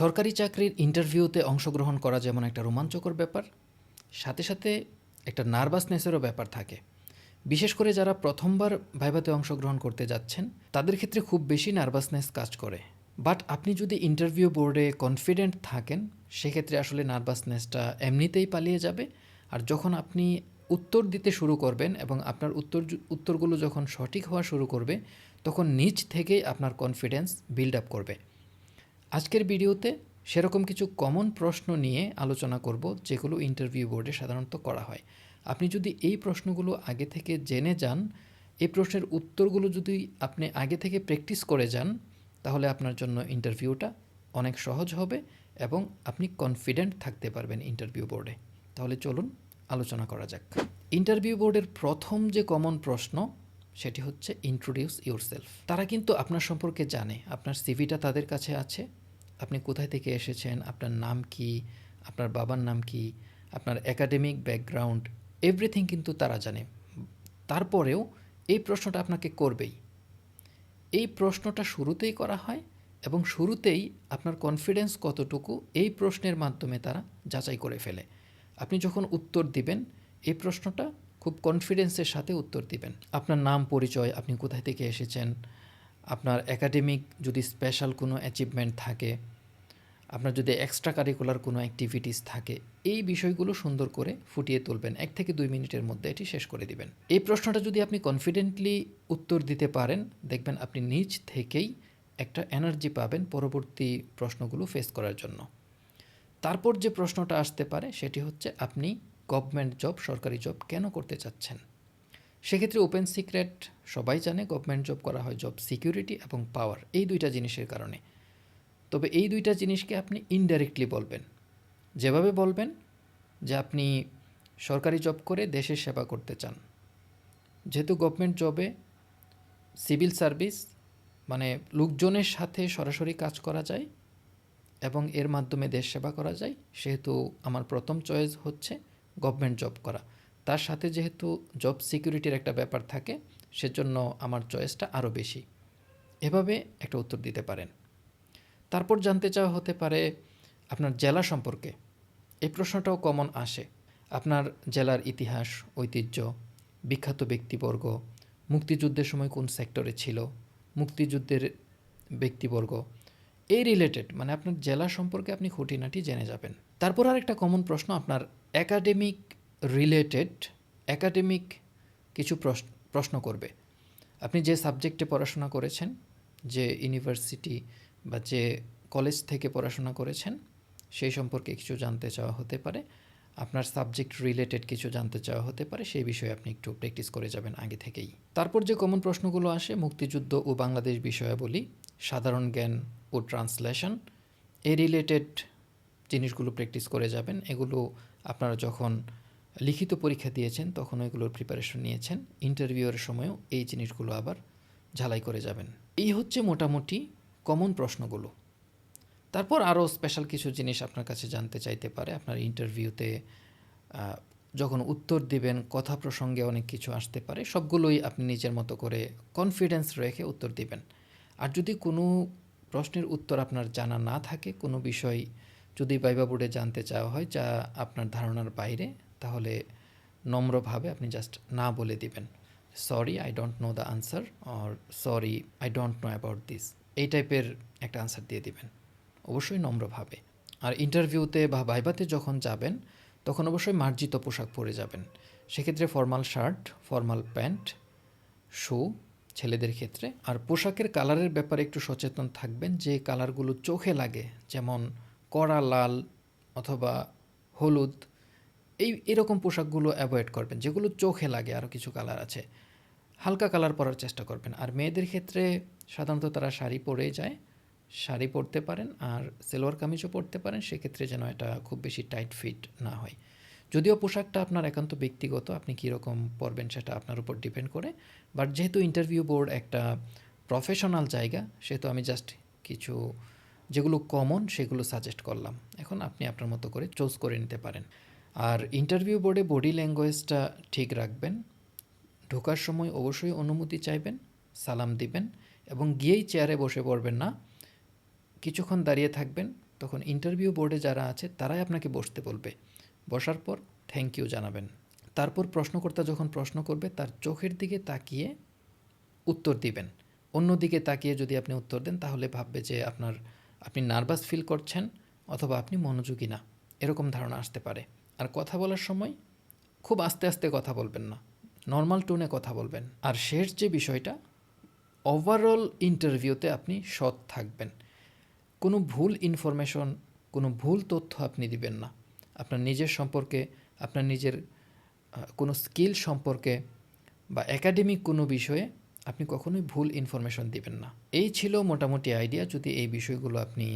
সরকারি চাকরির ইন্টারভিউতে অংশগ্রহণ করা যেমন একটা রোমাঞ্চকর ব্যাপার, সাথে সাথে একটা নার্ভাসনেসেরও ব্যাপার থাকে। বিশেষ করে যারা প্রথমবার ভাইভাতে অংশগ্রহণ করতে যাচ্ছেন, তাদের ক্ষেত্রে খুব বেশি নার্ভাসনেস কাজ করে। বাট আপনি যদি ইন্টারভিউ বোর্ডে কনফিডেন্ট থাকেন, সেক্ষেত্রে আসলে নার্ভাসনেসটা এমনিতেই পালিয়ে যাবে। আর যখন আপনি উত্তর দিতে শুরু করবেন এবং আপনার উত্তর উত্তরগুলো যখন সঠিক হওয়া শুরু করবে, তখন নিজ থেকেই আপনার কনফিডেন্স বিল্ড আপ করবে। আজকের ভিডিওতে সেরকম কিছু কমন প্রশ্ন নিয়ে আলোচনা করব, যেগুলো ইন্টারভিউ বোর্ডে সাধারণত করা হয়। আপনি যদি এই প্রশ্নগুলো আগে থেকে জেনে যান, এই প্রশ্নের উত্তরগুলো যদি আপনি আগে থেকে প্র্যাকটিস করে যান, তাহলে আপনার জন্য ইন্টারভিউটা অনেক সহজ হবে এবং আপনি কনফিডেন্ট থাকতে পারবেন ইন্টারভিউ বোর্ডে তাহলে চলুন আলোচনা করা যাক। ইন্টারভিউ বোর্ডের প্রথম যে কমন প্রশ্ন, সেটি হচ্ছে ইন্ট্রোডিউস ইউরসেলফ তারা কিন্তু আপনার সম্পর্কে জানে, আপনার সিভিটা তাদের কাছে আছে। আপনি কোথায় থেকে এসেছেন? আপনার নাম কি? আপনার বাবার নাম কি? আপনার একাডেমিক ব্যাকগ্রাউন্ড এভরিথিং কিন্তু তারা জানে। তারপরেও এই প্রশ্নটা আপনাকে করবেই। এই প্রশ্নটা শুরুতেই করা হয় এবং শুরুতেই আপনার কনফিডেন্স কতটুকু এই প্রশ্নের মাধ্যমে তারা যাচাই করে ফেলে। আপনি যখন উত্তর দিবেন, এই প্রশ্নটা খুব কনফিডেন্সের সাথে উত্তর দিবেন। আপনার নাম, পরিচয়, আপনি কোথায় থেকে এসেছেন? আপনার একাডেমিক যদি স্পেশাল কোনো অ্যাচিভমেন্ট থাকে আপনার যদি এক্সট্রা কারিকুলার কোনো অ্যাক্টিভিটিস থাকে, এই বিষয়গুলো সুন্দর করে ফুটিয়ে তুলবেন। এক থেকে দুই মিনিটের মধ্যে এটি শেষ করে দিবেন। এই প্রশ্নটা যদি আপনি কনফিডেন্টলি উত্তর দিতে পারেন, দেখবেন আপনি নিজ থেকেই একটা এনার্জি পাবেন পরবর্তী প্রশ্নগুলো ফেস করার জন্য। তারপর যে প্রশ্নটা আসতে পারে, সেটি হচ্ছে, আপনি গভর্নমেন্ট জব সরকারি জব কেন করতে চাচ্ছেন? সেক্ষেত্রে ওপেন সিক্রেট সবাই জানে গভর্নমেন্ট জব করা হয় জব সিকিউরিটি এবং পাওয়ার এই দুইটা জিনিসের কারণে। তবে এই দুইটা জিনিসকে আপনি ইনডাইরেক্টলি বলবেন। যেভাবে বলবেন যে আপনি সরকারি জব করে দেশের সেবা করতে চান। যেহেতু গভর্নমেন্ট জবে সিভিল সার্ভিস মানে লোকজনের সাথে সরাসরি কাজ করা যায় এবং এর মাধ্যমে দেশ সেবা করা যায়, সেহেতু আমার প্রথম চয়েস হচ্ছে গভর্নমেন্ট জব করা। তার সাথে যেহেতু জব সিকিউরিটির একটা ব্যাপার থাকে, সেজন্য আমার চয়েসটা আরও বেশি। এভাবে একটা উত্তর দিতে পারেন। তারপর জানতে চাওয়া হতে পারে আপনার জেলা সম্পর্কে। এই প্রশ্নটাও কমন আসে। আপনার জেলার ইতিহাস, ঐতিহ্য, বিখ্যাত ব্যক্তিবর্গ, মুক্তিযুদ্ধের সময় কোন সেক্টরে ছিল, মুক্তিযুদ্ধের ব্যক্তিবর্গ, এই রিলেটেড মানে আপনার জেলা সম্পর্কে আপনি খুঁটিনাটি জেনে যাবেন। তারপর আর একটা কমন প্রশ্ন, আপনার একাডেমিক রিলেটেড একাডেমিক কিছু প্রশ্ন করবে। আপনি যে সাবজেক্টে পড়াশোনা করেছেন, যে ইউনিভার্সিটি বা যে কলেজ থেকে পড়াশোনা করেছেন, সেই সম্পর্কে কিছু জানতে চাওয়া হতে পারে। আপনার সাবজেক্ট রিলেটেড কিছু জানতে চাওয়া হতে পারে, সেই বিষয়ে আপনি একটু প্র্যাকটিস করে যাবেন আগে থেকেই। তারপর যে কমন প্রশ্নগুলো আসে, মুক্তিযুদ্ধ ও বাংলাদেশ বিষয়াবলী, সাধারণ জ্ঞান ও ট্রান্সলেশন এই রিলেটেড জিনিসগুলো প্র্যাকটিস করে যাবেন। এগুলো আপনারা যখন লিখিত পরীক্ষা দিয়েছেন, তখন ওইগুলোর প্রিপারেশন নিয়েছেন। ইন্টারভিউয়ের সময়ও এই জিনিসগুলো আবার ঝালাই করে যাবেন। এই হচ্ছে মোটামুটি কমন প্রশ্নগুলো। তারপর আরও স্পেশাল কিছু জিনিস আপনার কাছে জানতে চাইতে পারে। আপনার ইন্টারভিউতে যখন উত্তর দিবেন, কথা প্রসঙ্গে অনেক কিছু আসতে পারে। সবগুলোই আপনি নিজের মতো করে কনফিডেন্স রেখে উত্তর দিবেন। আর যদি কোনো প্রশ্নের উত্তর আপনার জানা না থাকে, কোনো বিষয় যদি বাইবা বোর্ডে জানতে চাওয়া হয়, যা আপনার ধারণার বাইরে, তাহলে নম্রভাবে আপনি জাস্ট না বলে দিবেন। Sorry I don't know the answer or sorry I don't know about this এই টাইপের একটা আনসার দিয়ে দিবেন। অবশ্যই নম্রভাবে। আর ইন্টারভিউতে বা ভাইবাতে যখন যাবেন, তখন অবশ্যই মার্জিত পোশাক পরে যাবেন। সেক্ষেত্রে formal shirt formal pant shoe ছেলেদের ক্ষেত্রে। আর পোশাকের কালারের ব্যাপারে একটু সচেতন থাকবেন, যে কালারগুলো চোখে লাগে, যেমন কড়া, লাল অথবা হলুদ, এই, এরকম পোশাকগুলো অ্যাভয়েড করবেন, যেগুলো চোখে লাগে আরও কিছু কালার আছে। হালকা কালার পরার চেষ্টা করবেন। আর মেয়েদের ক্ষেত্রে সাধারণত তারা শাড়ি পরেই যায়, শাড়ি পরতে পারেন আর সেলোয়ার কামিজও পরতে পারেন, সেক্ষেত্রে যেন এটা খুব বেশি টাইট ফিট না হয়। যদিও পোশাকটা আপনার একান্ত ব্যক্তিগত, আপনি কীরকম পরবেন সেটা আপনার উপর ডিপেন্ড করে। বাট যেহেতু ইন্টারভিউ বোর্ড একটা প্রফেশনাল জায়গা, সেহেতু আমি জাস্ট কিছু, যেগুলো কমন সেগুলো সাজেস্ট করলাম। এখন আপনি আপনার মতো করে চুজ করে নিতে পারেন। আর ইন্টারভিউ বোর্ডে বডি ল্যাঙ্গুয়েজটা ঠিক রাখবেন। ঢোকার সময় অবশ্যই অনুমতি চাইবেন, সালাম দিবেন এবং গিয়েই চেয়ারে বসে পড়বেন না। কিছুক্ষণ দাঁড়িয়ে থাকবেন, তখন ইন্টারভিউ বোর্ডে যারা আছে তারাই আপনাকে বসতে বলবে। বসার পর থ্যাংক ইউ জানাবেন। তারপর প্রশ্নকর্তা যখন প্রশ্ন করবে, তার চোখের দিকে তাকিয়ে উত্তর দিবেন। অন্যদিকে তাকিয়ে যদি আপনি উত্তর দেন, তাহলে ভাববে যে আপনার, আপনি নার্ভাস ফিল করছেন অথবা আপনি মনোযোগী না। এরকম ধারণা আসতে পারে। আর কথা বলার সময় খুব আস্তে আস্তে কথা বলবেন না। নর্মাল টোনে কথা বলবেন। আর শেষ যে বিষয়টা ওভারঅল ইন্টারভিউতে আপনি সৎ থাকবেন। কোনো ভুল ইনফরমেশন কোনো ভুল তথ্য আপনি দিবেন না। আপনার নিজের সম্পর্কে, আপনার নিজের কোনো স্কিল সম্পর্কে বা একাডেমিক কোনো বিষয়ে আপনি কখনোই ভুল ইনফরমেশন দিবেন না। এই ছিল মোটামুটি আইডিয়া যদি এই বিষয়গুলো আপনি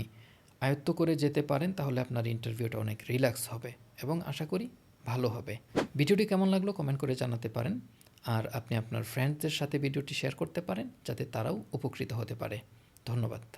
আয়ত্ত করে যেতে পারেন, তাহলে আপনার ইন্টারভিউটা অনেক রিল্যাক্স হবে। এবং আশা করি ভালো হবে। ভিডিওটি কেমন লাগল কমেন্ট করে জানাতে পারেন। আর আপনি আপনার ফ্রেন্ডসদের সাথে ভিডিওটি শেয়ার করতে পারেন, যাতে তারাও উপকৃত হতে পারে। ধন্যবাদ।